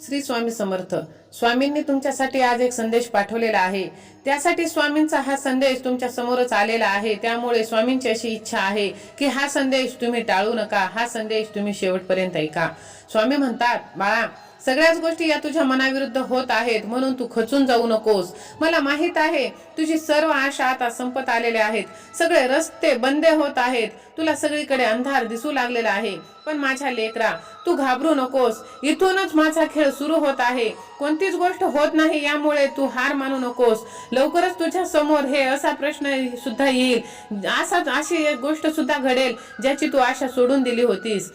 श्री स्वामी समर्थ. स्वामींनी तुमच्यासाठी आज एक संदेश पाठवलेला आहे. त्यासाठी स्वामींचा हा संदेश तुमच्या समोरच आलेला आहे. त्यामुळे स्वामींची अशी इच्छा आहे की हा संदेश तुम्ही टाळू नका. हा संदेश तुम्ही शेवटपर्यंत ऐका. स्वामी म्हणतात बाळा सगळ्याच गोष्टी या तुझ्या मनाविरुद्ध होत आहेत म्हणून तू खचून जाऊ नकोस. मला माहीत आहे तुझी सर्व आशा आता संपत आलेल्या आहेत. सगळे रस्ते बंदे होत आहेत. तुला सगळीकडे अंधार दिसू लागलेला आहे. पण माझ्या लेकरा तू घाबरू नकोस. इथूनच माझा खेळ सुरू होत आहे. कोणतीच गोष्ट होत नाही यामुळे तू हार मानू नकोस. लवकरच तुझ्या समोर हे असा प्रश्न सुद्धा येईल. असाच अशी एक गोष्ट सुद्धा घडेल ज्याची तू आशा सोडून दिली होतीस.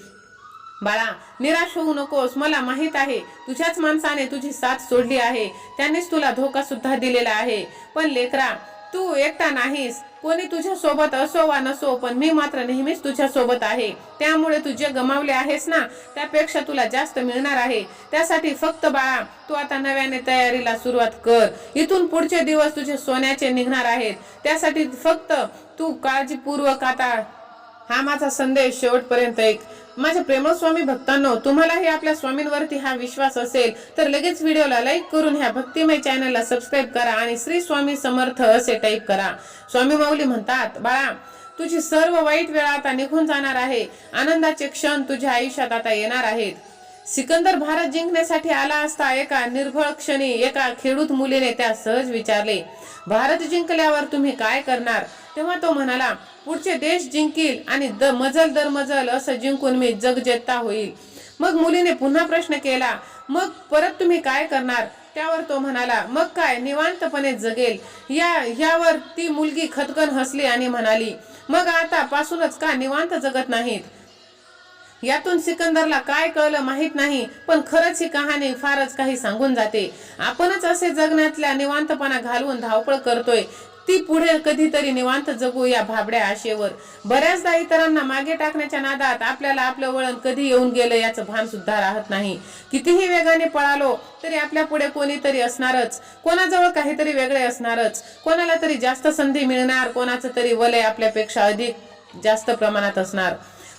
बाळा निराश होऊ नकोस. मला माहीत आहे तुझ्याच माणसाने तुझी साथ सोडली आहे. त्यांनीच तुला धोका सुद्धा दिलेला आहे. पण लेकरा तू एकटा नाहीस. कोणी तुझ्या सोबत असो वा नसो पण मी मात्र नेहमीच तुझ्या सोबत आहे. त्यामुळे तू जे गमावले आहेस ना त्यापेक्षा तुला जास्त मिळणार आहे. त्यासाठी फक्त बाळा तू आता नव्याने तयारीला सुरुवात कर. इथून पुढचे दिवस तुझे सोन्याचे निघणार आहेत. त्यासाठी फक्त तू काळजीपूर्वक आता हा माझा संदेश शेवटपर्यंत एक. माझ्या प्रेमळ स्वामी भक्तांनो तुम्हालाही आपल्या स्वामींवरती हा विश्वास असेल तर लगेच व्हिडिओला लाईक करून ह्या भक्तिमय चॅनलला सबस्क्राईब करा आणि श्री स्वामी समर्थ असे टाईप करा. स्वामी माऊली म्हणतात बाळा तुझी सर्व वाईट वेळा आता निघून जाणार आहे. आनंदाचे क्षण तुझ्या आयुष्यात आता येणार आहेत. सिकंदर भारत जिंकण्यासाठी आला असता एका निर्भळ क्षणी एका खेडूत मुलीने त्या सहज विचारले भारत जिंकल्यावर तुम्ही काय करणार? तेव्हा तो म्हणाला पुढचे देश जिंकील आणि द मजल दर मजल असं जिंकून मी जग होईल. मग मुलीने पुन्हा प्रश्न केला मग परत तुम्ही काय करणार? त्यावर तो म्हणाला मग काय निवांतपणे जगेल. या ह्यावर ती मुलगी खतकन हसली आणि म्हणाली मग आता पासूनच का निवांत जगत नाहीत? यातून सिकंदरला काय कळलं माहीत नाही पण खरंच ही कहाणी फारच काही सांगून जाते. आपणच असे जगण्यातल्या निवांतपणा घालवून धावपळ करतोय ती पुढे कधीतरी निवांत जगू या भाबड्या आशेवर. बऱ्याचदा इतरांना मागे टाकण्याच्या नादात आपल्याला आपलं वळण कधी येऊन गेलं याचं भान सुद्धा राहत नाही. कितीही वेगाने पळालो तरी आपल्या पुढे कोणीतरी असणारच कोणाजवळ काहीतरी वेगळे असणारच. कोणाला तरी जास्त संधी मिळणार कोणाचं तरी वलय आपल्यापेक्षा अधिक जास्त प्रमाणात असणार.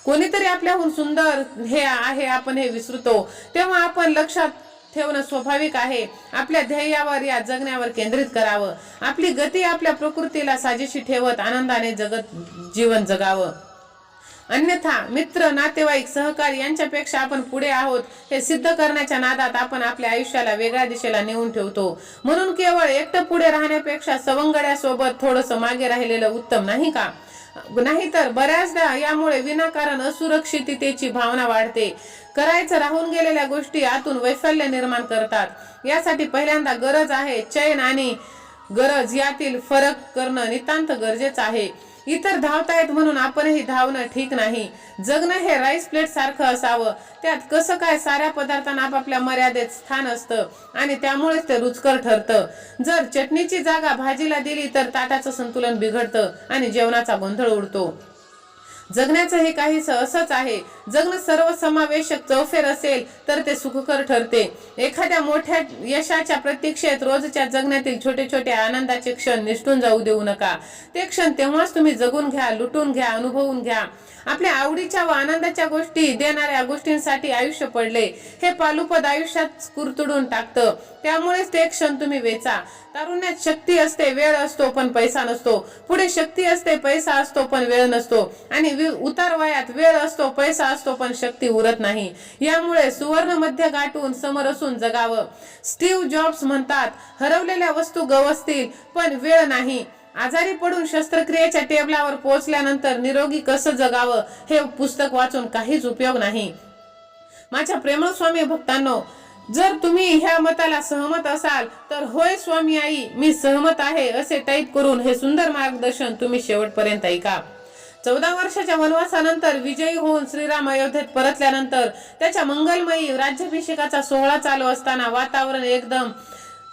कोणीतरी आपल्याहून सुंदर हे आहे आपण हे विसरतो. तेव्हा आपण लक्षात ठेवणं स्वाभाविक आहे. आपल्या ध्येयावर या जगण्यावर केंद्रित करावं. आपली गती आपल्या प्रकृतीला साजेशी ठेवत आनंदाने जगत जीवन जगावं. अन्यथा मित्र नातेवाईक सहकारी यांच्यापेक्षा आपण पुढे आहोत हे सिद्ध करण्याच्या नादात आपण आपल्या आयुष्याला वेगळ्या दिशेला नेऊन ठेवतो. म्हणून केवळ एकटं पुढे राहण्यापेक्षा सवंगड्यासोबत थोडस मागे राहिलेलं उत्तम नाही का? नाहीतर बऱ्याचदा यामुळे विनाकारण असुरक्षिततेची भावना वाढते. करायचं राहून गेलेल्या गोष्टी आतून वैफल्य निर्माण करतात. यासाठी पहिल्यांदा गरज आहे चैन आणि गरज यातील फरक करणं नितांत गरजेचं आहे. इतर धावतायत म्हणून आपणही धावणं ठीक नाही. जगणं हे राईस प्लेट सारखं असावं. त्यात कसं काय साऱ्या पदार्थांना आपापल्या मर्यादेत स्थान असतं आणि त्यामुळेच ते रुचकर ठरतं. जर चटणीची जागा भाजीला दिली तर ताटाचं संतुलन बिघडतं आणि जेवणाचा गोंधळ उडतो. जगण्याचं हे काही सहसच आहे. जगणं सर्वसमावेशक चौफेर असेल तर ते सुखकर ठरते. एखाद्या मोठ्या यशाच्या प्रतीक्षेत रोजच्या जगण्यातील छोटे छोटे आनंदाचे क्षण निष्ठून जाऊ देऊ नका. ते क्षण तेव्हाच तुम्ही जगून घ्या लुटून घ्या अनुभवून घ्या. आपल्या आवडीच्या व आनंदाच्या गोष्टी देणाऱ्या गोष्टींसाठी आयुष्य पडले. हे पालुपद आयुष्यात कुरतुडून टाकतं. त्यामुळेच ते क्षण तुम्ही वेचा. तारुण्यात शक्ती असते वेळ असतो पण पैसा नसतो. पुढे शक्ती असते पैसा असतो पण वेळ नसतो. आणि वि- उतार वयात वेळ असतो पैसा असतो पण शक्ती उरत नाही. यामुळे सुवर्ण मध्य गाठून समोर असून जगावं. स्टीव्ह जॉब्स म्हणतात हरवलेल्या वस्तू गवसतील पण वेळ नाही. आजारी पडून शस्त्रक्रियेच्या टेबलावर पोहोचल्यानंतर निरोगी कसं जगावं हे पुस्तक वाचून काहीच उपयोग नाही. माझ्या प्रेमळ स्वामी भक्तांनो जर तुम्ही ह्या मताला सहमत असाल तर होय स्वामी आई मी सहमत आहे असे टाईप करून हे सुंदर मार्गदर्शन तुम्ही शेवटपर्यंत ऐका. चौदा वर्षाच्या वनवासानंतर विजयी होऊन श्रीराम अयोध्येत परतल्यानंतर त्याच्या मंगलमयी राज्याभिषेकाचा सोहळा चालू असताना वातावरण एकदम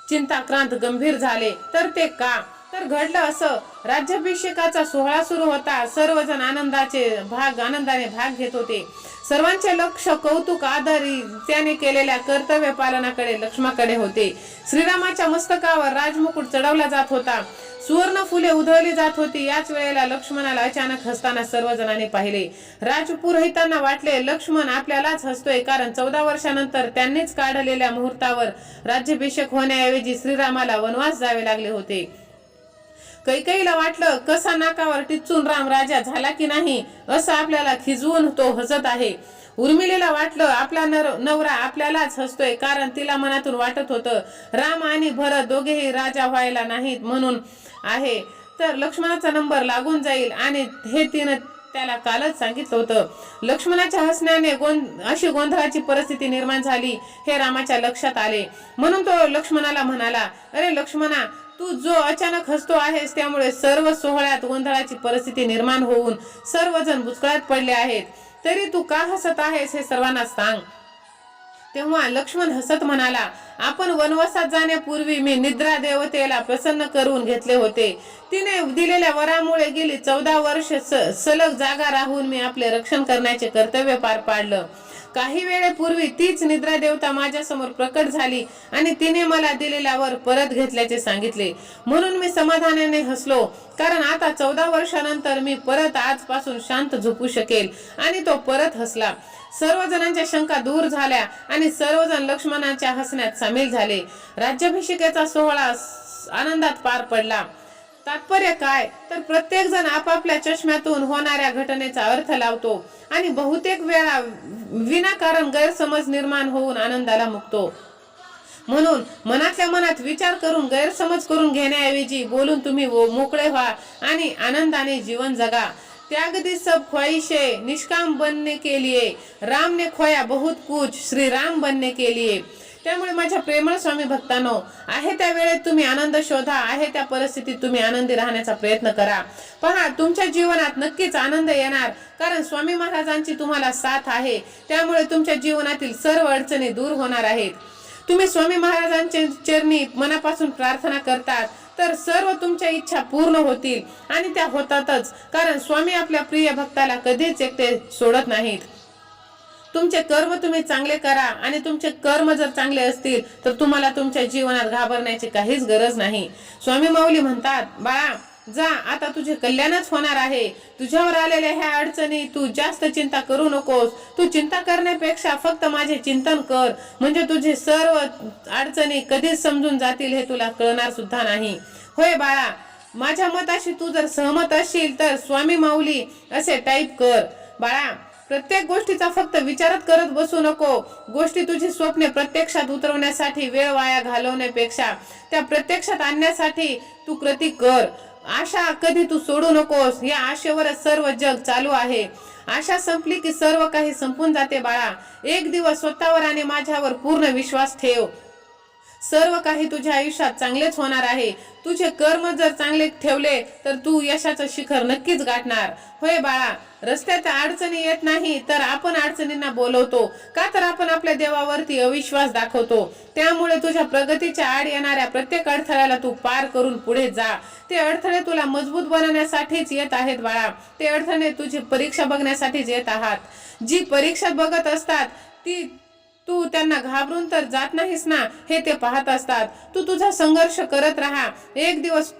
चिंताक्रांत गंभीर झाले. तर ते का? तर घडलं असं. राज्याभिषेकाचा सोहळा सुरू होता. सर्वजण आनंदाचे भाग आनंदाने भाग घेत होते. सर्वांचे लक्ष कौतुक आदर त्याने केलेल्या कर्तव्य पालनाकडे लक्ष्माकडे होते. श्रीरामाच्या मस्तकावर राजमुकुट चढवला जात होता. सुवर्ण फुले उधळली जात होती. याच वेळेला लक्ष्मणाला अचानक हसताना सर्वजणांनी पाहिले. राजपुरोहितांना वाटले लक्ष्मण आपल्यालाच हसतोय कारण चौदा वर्षानंतर त्यांनीच काढलेल्या मुहूर्तावर राज्याभिषेक होण्याऐवजी श्रीरामाला वनवास जावे लागले होते. कैकईला वाटलं कसा नाकावर टिचून राम राजा झाला की नाही असं आपल्याला खिजवून तो हसत आहे. उर्मिलेला वाटलं आपला नर नवरा आपल्यालाच हसतोय कारण तिला मनातून वाटत होतं राम आणि भरत दोघेही राजा व्हायला नाहीत म्हणून आहे. तर लक्ष्मणाचा नंबर लागून जाईल आणि हे तिनं त्याला कालच सांगितलं होतं. लक्ष्मणाच्या हसण्याने गों अशी गोंधळाची परिस्थिती निर्माण झाली हे रामाच्या लक्षात आले. म्हणून तो लक्ष्मणाला म्हणाला अरे लक्ष्मणा तू जो अचानक हसतो आहेस त्यामुळे सर्व सोहळ्यात गोंधळाची परिस्थिती निर्माण होऊन सर्वजण बुचकळ्यात पडले आहेत. तरी तू का हसत आहेस हे सर्वांना सांग. तेव्हा लक्ष्मण हसत म्हणाला आपण वनवासात जाण्यापूर्वी मी निद्रा देवतेला प्रसन्न करून घेतले होते. तिने दिलेल्या वरामुळे गेली चौदा वर्ष स- सलग जागा राहून मी आपले रक्षण करण्याचे कर्तव्य पार पाडलं. काही वेळेपूर्वी तीच निद्रा देवता माझ्यासमोर प्रकट झाली आणि तिने मला दिलेल्या वर परत घेतल्याचे सांगितले. म्हणून मी समाधानाने हसलो कारण आता चौदा वर्षानंतर मी परत आजपासून शांत झोपू शकेल आणि तो परत हसला. सर्वजणांच्या शंका दूर झाल्या आणि सर्वजण लक्ष्मणाच्या हसण्यात सामील झाले. राज्याभिषेकाचा सोहळा आनंदात पार पडला. तात्पर्य काय? तर प्रत्येक जण आपापल्या चष्म्यातून होणाऱ्या घटनेचा अर्थ लावतो आणि बहुतेक वेळा विनाकारण गैरसमज निर्माण होऊन आनंदाला मुकतो. म्हणून मनातल्या मनात विचार करून गैरसमज करून घेण्याऐवजी बोलून तुम्ही मोकळे व्हा आणि आनंदाने जीवन जगा. त्याग दी सब ख्वाहिशे निष्काम बनने के लिए राम ने खोया बहुत कुछ श्री राम बनने के लिए. त्यामुळे माझ्या प्रेमळ स्वामी भक्तांनो आहे त्या वेळेत तुम्ही आनंद शोधा आहे त्या परिस्थितीत तुम्ही आनंदी राहण्याचा प्रयत्न करा. पहा तुमच्या जीवनात नक्कीच आनंद येणार कारण स्वामी महाराजांची तुम्हाला साथ आहे. त्यामुळे तुमच्या जीवनातील सर्व अडचणी दूर होणार आहेत. तुम्ही स्वामी महाराजांचे चरणी मनापासून प्रार्थना करतात तर सर्व तुमच्या इच्छा पूर्ण होतील. आणि त्या होतातच कारण स्वामी आपल्या प्रिय भक्ताला कधीच एकटे सोडत नाहीत. तुमचे कर्म तुम्ही चांगले करा आणि तुमचे कर्म जर चांगले असतील तर तुम्हाला तुमच्या जीवनात घाबरण्याची काहीच गरज नाही. स्वामी माऊली म्हणतात बाळा जा आता तुझे कल्याणच होणार आहे. तुझ्यावर आलेल्या ह्या अडचणी तू जास्त चिंता करू नकोस. तू चिंता करण्यापेक्षा फक्त माझे चिंतन कर. म्हणजे तुझे सर्व अडचणी कधीच समजून जातील हे तुला कळणार सुद्धा नाही. होय बाळा माझ्या मताशी तू जर सहमत असशील तर स्वामी माऊली असे टाईप कर. बाळा प्रत्येक गोष्टीचा फक्त विचारच करत बसू नको. गोष्टी तुझी स्वप्ने प्रत्यक्षात उतरवण्यासाठी वेळ वाया घालवण्यापेक्षा त्या प्रत्यक्षात आणण्यासाठी तू कृती कर. आशा कधी तू सोडू नकोस. या आशेवरच सर्व जग चालू आहे. आशा संपली की सर्व काही संपून जाते बाळा. एक दिवस स्वतःवर आणि माझ्यावर पूर्ण विश्वास ठेव. सर्व काही तुझ्या आयुष्यात चांगलेच होणार आहे. तुझे कर्म जर चांगले ठेवले तर तू यशाचं शिखर नक्कीच गाठणार. होय बाळा रस्त्यात अडचणी येत नाही तर आपण अडचणींना बोलवतो. का तर आपण आपल्या देवावरती अविश्वास दाखवतो. त्यामुळे तुझ्या प्रगतीच्या आड येणाऱ्या प्रत्येक अडथळ्याला तू पार करून पुढे जा. ते अडथळे तुला मजबूत बनवण्यासाठीच येत आहेत बाळा. ते अडथळे तुझी परीक्षा बघण्यासाठीच येत आहात. जी परीक्षा बघत असतात ती तू त्यांना घाबरून तर जात नाहीस ना हे ते पाहत असतात. तू तुझा संघर्ष करत राहा. एक दिवस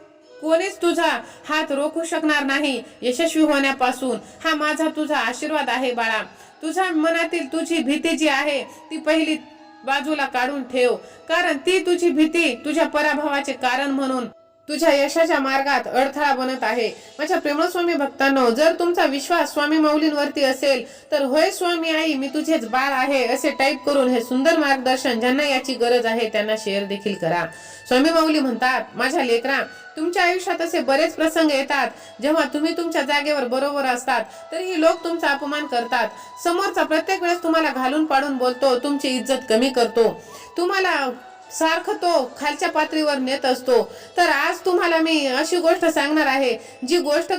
कोणीच तुझा हात रोखू शकणार नाही यशस्वी होण्यापासून. हा माझा तुझा आशीर्वाद आहे बाळा. तुझ्या मनातील तुझी भीती जी आहे ती पहिली बाजूला काढून ठेव. कारण ती तुझी भीती तुझ्या पराभवाचे कारण म्हणून तुझ्या यशाच्या मार्गात अडथळा बनत आहे. माझ्या प्रेमळ स्वामी भक्तांनो जर तुमचा विश्वास स्वामी माऊलींवरती असेल तर होय स्वामी आई मी तुझेच बाळ आहे असे टाईप करून हे सुंदर मार्गदर्शन ज्यांना याची गरज आहे त्यांना शेअर देखील करा. स्वामी माऊली म्हणतात माझ्या लेकरा तुमच्या आयुष्यात असे बरेच प्रसंग येतात. जेव्हा तुम्ही तुमच्या जागेवर बरोबर असतात तरीही लोक तुमचा अपमान करतात. समोरचा प्रत्येक वेळेस तुम्हाला घालून पाडून बोलतो तुमची इज्जत कमी करतो. तुम्हाला सारखं तो खालच्या पातळीवर नेत असतो. तर आज तुम्हाला मी अशी गोष्ट सांगणार आहे जी गोष्ट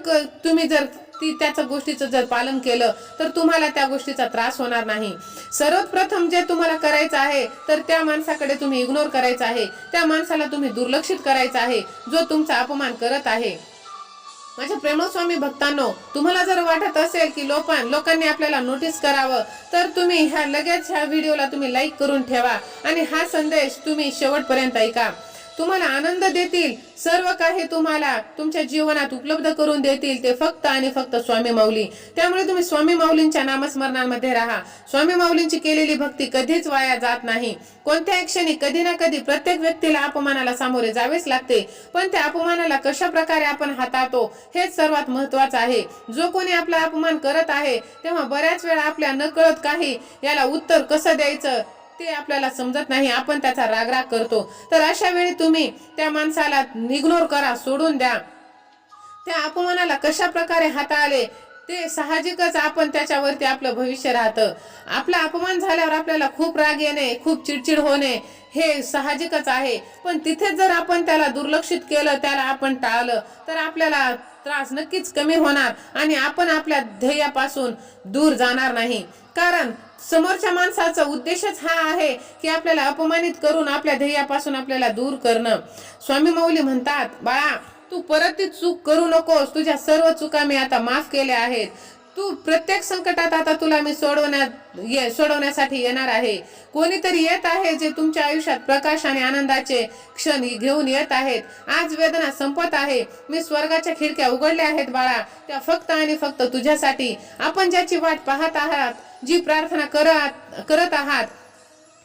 तुम्ही जर ती त्याचं गोष्टीचं जर पालन केलं तर तुम्हाला त्या गोष्टीचा त्रास होणार नाही. सर्वप्रथम जे तुम्हाला करायचं आहे तर त्या माणसाकडे तुम्ही इग्नोर करायचं आहे. त्या माणसाला तुम्ही दुर्लक्षित करायचं आहे जो तुमचा अपमान करत आहे. माझ्या प्रेमस्वामी भक्तांनो तुम्हाला जर वाटत असेल की लोकां लोकांनी आपल्याला नोटीस करावं तर तुम्ही ह्या लगेच ह्या व्हिडिओला तुम्ही लाईक करून ठेवा आणि हा संदेश तुम्ही शेवटपर्यंत ऐका. तुम्हाला आनंद देतील. सर्व काही तुम्हाला तुमच्या जीवनात उपलब्ध करून देतील. ते फक्त आणि फक्त स्वामी माऊली. त्यामुळे तुम्ही स्वामी माऊलींच्या नामस्मरणामध्ये राहा. स्वामी माऊलींची केलेली भक्ती कधीच वाया जात नाही. कोणत्याही क्षणी कधी ना कधी प्रत्येक व्यक्तीला अपमानाला सामोरे जावेच लागते. पण त्या अपमानाला कशा प्रकारे आपण हाताळतो हेच सर्वात महत्वाचं आहे. जो कोणी आपला अपमान करत आहे तेव्हा बऱ्याच वेळा आपल्या नकळत काही याला उत्तर कसं द्यायचं? ते आपल्याला समजत नाही. आपण त्याचा रागराग करतो. तर अशा वेळी तुम्ही त्या माणसाला इग्नोर करा सोडून द्या. त्या अपमानाला कशा प्रकारे हाताळले ते साहजिकच आपण त्याच्यावरती आपलं भविष्य राहतं. आपला अपमान झाल्यावर आपल्याला खूप राग येणे खूप चिडचिड होणे हे साहजिकच आहे. पण तिथे जर आपण त्याला दुर्लक्षित केलं त्याला आपण टाळलं तर आपल्याला त्रास नक्कीच कमी होणार आणि आपण आपल्या ध्येयापासून दूर जाणार नाही. कारण समोरच्या माणसाचा उद्देशच हा आहे की आपल्याला अपमानित करून आपल्या ध्येयापासून आपल्याला दूर करणं. स्वामी माऊली म्हणतात बाळा तू परत ती चूक करू नकोस. तुझ्या सर्व चुका मी आता माफ केल्या आहेत. तू प्रत्येक संकटात आता तुला मी सोडवण्यात ये सोडवण्यासाठी येणार आहे. कोणीतरी येत आहे जे तुमच्या आयुष्यात प्रकाश आणि आनंदाचे क्षण घेऊन येत आहेत. आज वेदना संपत आहे. मी स्वर्गाच्या खिडक्या उघडल्या आहेत बाळा. त्या फक्त आणि फक्त तुझ्यासाठी. आपण ज्याची वाट पाहत आहात जी प्रार्थना करत करत आहात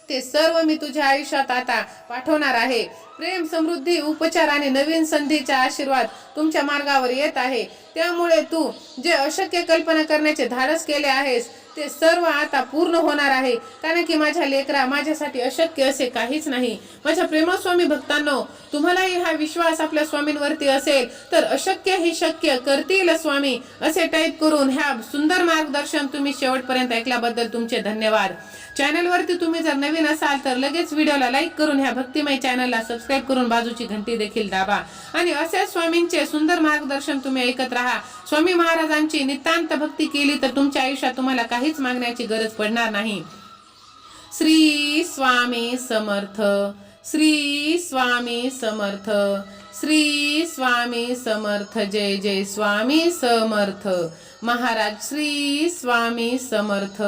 ते सर्व मी तुझ्या आयुष्यात आता पाठवणार आहे. प्रेम समृद्धी उपचार आणि नवीन संधीचा आशीर्वाद तुमच्या मार्गावर येत आहे. त्यामुळे तू जे अशक्य कल्पना करण्याचे धाडस केले आहेस ते सर्व आता पूर्ण होणार आहे. कारण की माझ्या लेकरा माझ्यासाठी अशक्य असे काहीच नाही. माझ्या प्रेमस्वामी भक्तांनो तुम्हालाही हा विश्वास आपल्या स्वामींवरती असेल तर अशक्य ही शक्य करतील स्वामी असे टाईप करून ह्या सुंदर मार्गदर्शन तुम्ही शेवटपर्यंत ऐकल्याबद्दल तुमचे धन्यवाद. चॅनलवरती तुम्ही जर नवीन असाल तर लगेच व्हिडिओला लाईक करून ह्या भक्तिमय चॅनलला सबस्क्राईब करून बाजूची घंटी देखील दाबा. आणि असेच स्वामींचे सुंदर मार्गदर्शन तुम्ही ऐकत राहा. स्वामी महाराजांची नितांत भक्ती केली तर तुमच्या आयुष्यात तुम्हाला काहीच मागण्याची गरज पडणार नाही. श्री स्वामी समर्थ श्री स्वामी समर्थ श्री स्वामी समर्थ जय जय स्वामी समर्थ. महाराज श्री स्वामी समर्थ.